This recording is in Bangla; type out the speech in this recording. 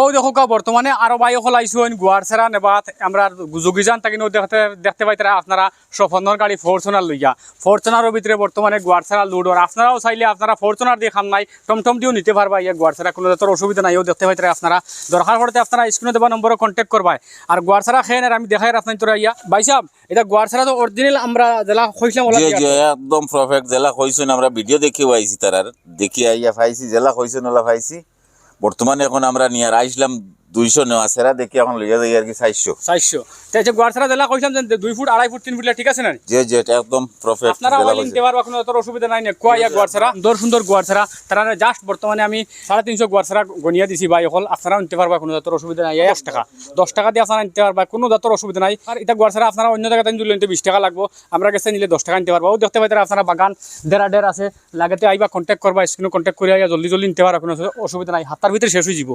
ও দেখো কা বর্তমানে আরও বাই হল আইসুন গুয়ার সেরা নেবাত। আমরা যোগীজান তাকে দেখতে দেখতে পাই তারা আপনারা সফন্দর গাড়ি ফরচুনার লইয়া। ফরচুনারের ভিতরে বর্তমানে গুয়ার সেরা লুড আর আপনারাও চাইলে আপনারা ফরচুনার দিয়ে খান নাই টমটম দিয়েও নিতে পারবা ইয়ে গুয়ার সেরা কোনো ধরনের অসুবিধা নাই ও দেখতে পাই তারা আপনারা। দরকার পড়তে আপনারা স্ক্রিনে দেওয়া নম্বরে কন্ট্যাক্ট করবাই আর গুয়ার সেরা খেয়ে আর আমি দেখাই আপনার তোরা ইয়া ভাই সাহেব এটা গুয়ার সেরা তো অরিজিনাল আমরা জেলা কইছিলাম যে একদম পারফেক্ট জেলা কইছেন আমরা ভিডিও দেখিও আইছি তারার দেখি আইয়া পাইছি জেলা কইছেন ওলা পাইছি বর্তমানে এখন আমরা নিয়ে আইসলাম দুইশো নেওয়া সেরা দেখি এখন লইয়া যাই আর কি চারশো। চারশো। তো এই যে গুয়ার সেরা জেলা কইছিলাম যে দুই ফুট আড়াই ফুট তিন ফুট ঠিক আছে না যে যে এটা একদম পারফেক্ট আপনারা নিতে পারবা কোনো অসুবিধা নাই না কোয়া ইয়া গোয়ার ছাড়া সুন্দর সুন্দর গোয়ার ছাড়া। তারা জাস্ট বর্তমানে আমি সাড়ে তিনশো গোয়ার ছাড়া গনিয়া দিছি ভাই হল আপনারা নিতে পারবা কোনো জাতর অসুবিধা নাই দশ টাকা। দশ টাকা দিয়ে আপনারা নিতে পারবা কোনো জাতর অসুবিধা নাই। আর এটা গোয়ার ছাড়া আপনারা অন্য জায়গাতে যদি নিতে বিশ টাকা লাগবো। আমরা কাছে নিলে দশ টাকা নিতে পারবা। ও দেখতে পাই তারা আপনারা বাগান ডেরা ডের আছে। লাগাতে আইবা কন্ট্যাক্ট করবা স্ক্রিনে কন্ট্যাক্ট করে আইয়া জলদি জলদি নিতে পারবা কোনো অসুবিধা নাই। হাতার ভিতরে শেষ হয়ে যাব